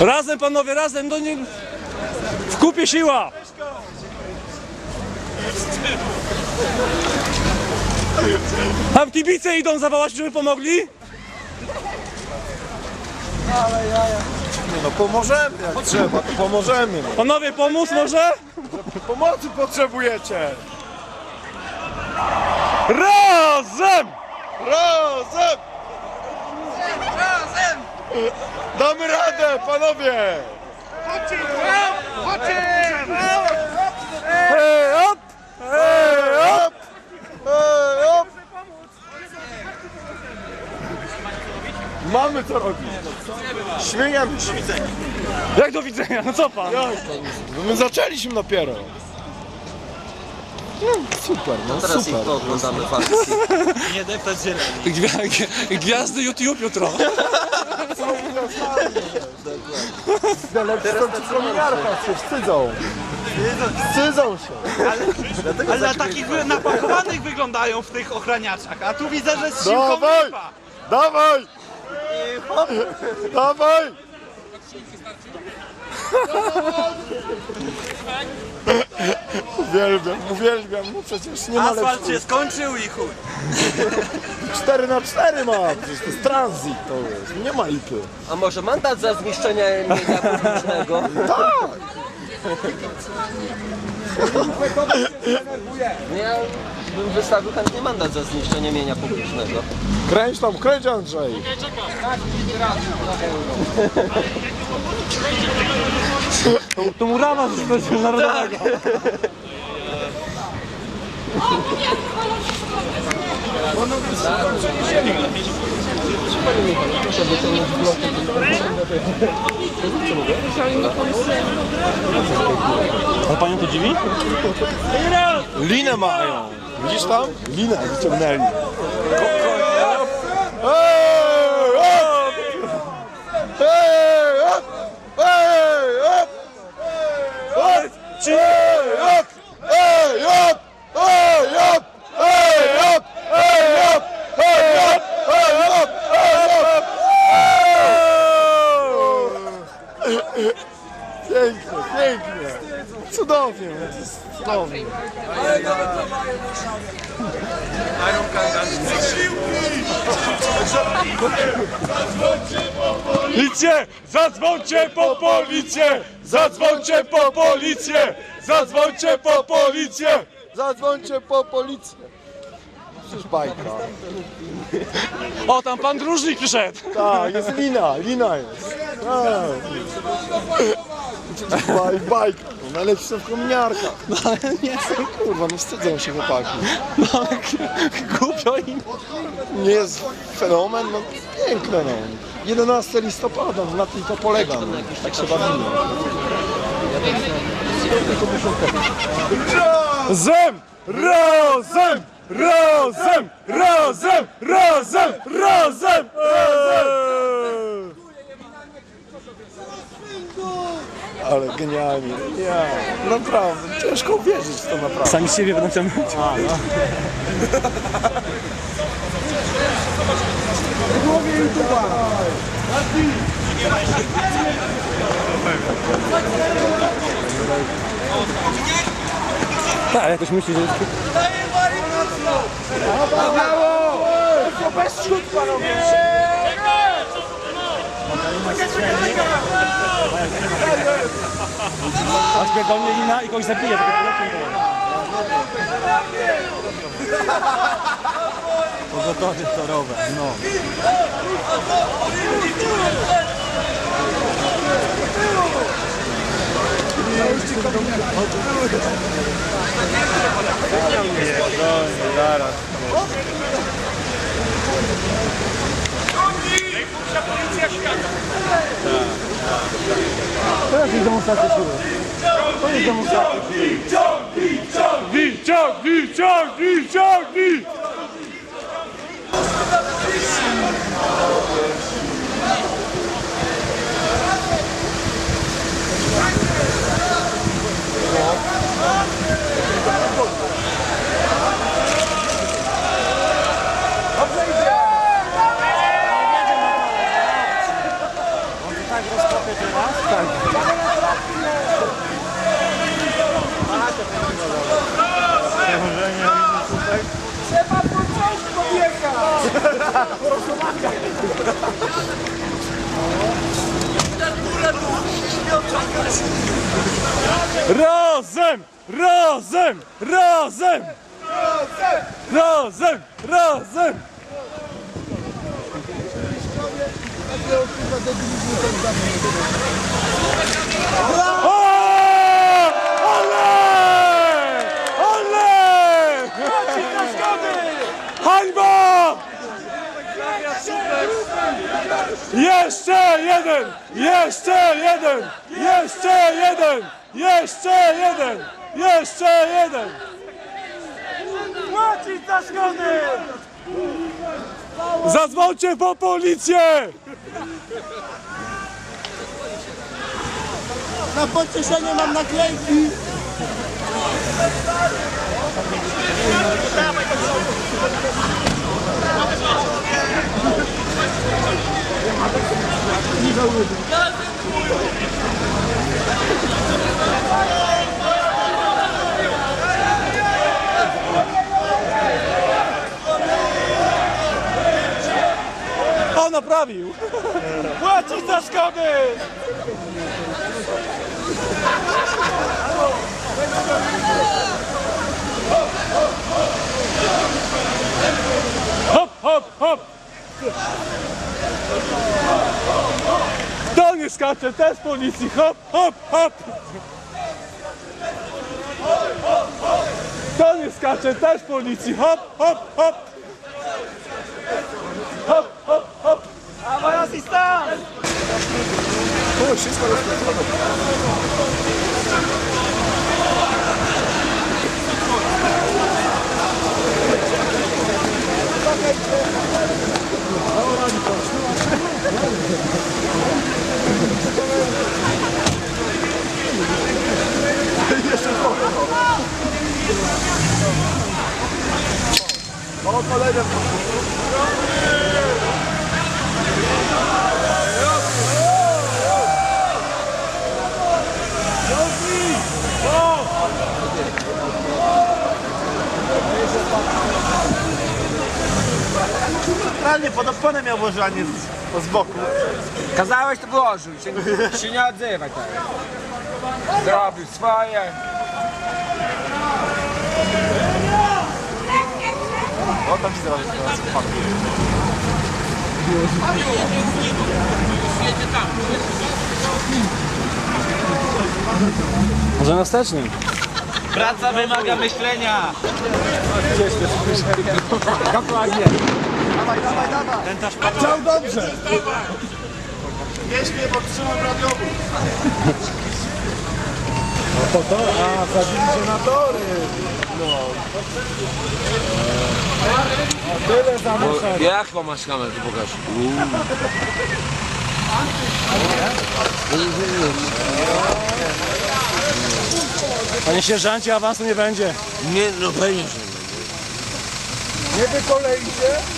Razem panowie, razem, do nie... W kupie siła! Tam kibice idą zawołać, żeby pomogli? Ale jaja. No pomożemy jak trzeba, to pomożemy. No. Panowie, pomóc może? Pomocy potrzebujecie! Razem! Razem! Razem! Damy radę, panowie! Hej, op! Hej, op! Ej, op! Mamy co robić. Śmiejemy się. Jak do widzenia, no co pan? No my zaczęliśmy dopiero. No, super, no Teraz super. ich oglądamy walki. Gwia- Gwiazdy YouTube jutro. Teraz to kominiarka się wstydzą. Wstydzą się. Ale na takich wy- napakowanych wyglądają w tych ochraniaczach, a tu widzę, że z siłką Dawaj! lipa. Dawaj! Dawaj! Uwielbiam, uwielbiam, no przecież nie ma Asfalt się skończył i chuj. 4 na 4 ma, przecież to jest transit to jest, nie ma lipy. A może mandat za zniszczenie mienia publicznego? No ja bym wystawił chętnie mandat za zniszczenie mienia publicznego. Kręć tam, kręć Andrzej. To murawa z narodowego. Ono więc końca niedzieli. Pani mi pan, proszę wyciągnąć bloki. Co mówię? Ale panią to dziwi? Linę mają! Widzisz tam? Linę wyciągnęli. Cheers! Cudownie, to jest cudownie. Policję! Zadzwońcie po policję! Zadzwońcie po policję! Zadzwońcie po policję! Zadzwońcie po policję. Przecież bajka. O, tam pan dróżnik przyszedł! Tak, jest lina, lina jest. Tak. Przecież baj, bajka. Najlepsi są w kominiarkach. No ale nie są. Kurwa, no wstydzą się chłopaki. No, głupio im. Nie jest fenomen, no piękne no. 11 listopada, na tym to polega. No. Tak się bawimy. Zem! Razem! Razem! Razem! Razem! Razem! Ale genialnie, nie, naprawdę, ciężko uwierzyć w to naprawdę. Sami siebie będą ciągnąć. Tak, jakoś myśli, że Chodź mnie do mnie Lina i kogoś zabije, tylko polecił Pogotowie torowe, no. Nie, zaraz. sertleşiyor. O yüzden bu sertleşiyor. Vicdan. Razem! Razem! Razem! Razem! Razem! O! Jeszcze jeden! Jeszcze jeden! Jeszcze jeden! Jeszcze jeden! Jeszcze jeden! Płacić za szkody! Zadzwońcie po policję! Na pocieszenie mam naklejki. O, naprawił! Płacić za szkody! Hop, hop, hop! To nie skacze, też policji! Hop, hop, hop! To nie skacze, też policji! Hop! Hop, hop, A moja sista! O, wszystko Realnie pod oponę miał włożyć, a nie z, z boku. Kazałeś to wyłożyć, się, się nie odzywaj tak. Zrobił swoje. O, tam się zrobił teraz. Może na wstecznym. Praca wymaga myślenia! Dokładnie. Chciał dobrze. Jeźdź mnie, bo trzymam radiowóz. No to to, a wsadzili się na tory. No. A tyle zamieszania. Jak masz kamerę, to pokaż. Panie sierżancie, awansu nie będzie. Nie, no pewnie, że nie. Nie wykoleicie?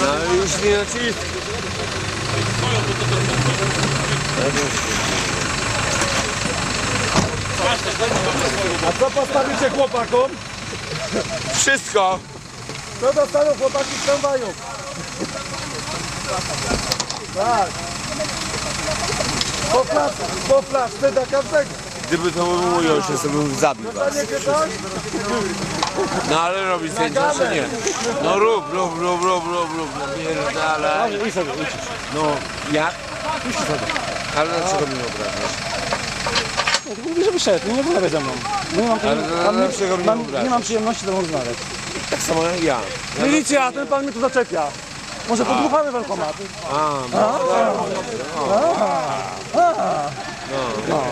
No już nie nacisk. A co postawicie chłopakom? Wszystko. Co dostaną chłopaki z tramwaju? Tak. Po plac, po plac, wtedy każdego. Gdyby to był mój ojciec, to bym zabił was. No ale robić zdjęcia czy nie? No rób, rób, rób, rób, rób, rób, no pierdalaj. I sobie, idź. No, jak? Ale dlaczego mnie obrażasz? Mówię, że wyszedł, nie rozmawiaj ze mną. No nie mam, Ale mam, dlaczego mnie mam, obrażasz? nie mam przyjemności z tobą rozmawiać. Tak samo jak ja. Milicja, ten pan mnie tu zaczepia. Może podmuchamy welkomat. A, no, no.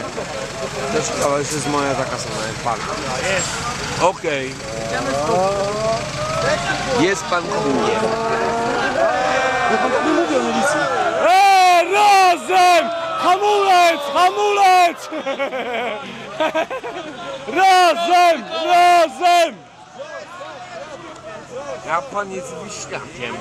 Też kawa już jest moja taka sama jak pan. Jest. Okej. Jest pan kumie. Nie mówię o milicji. Eee, razem! Hamulec! Hamulec! razem! Razem! Ja pan jest wiśniakiem.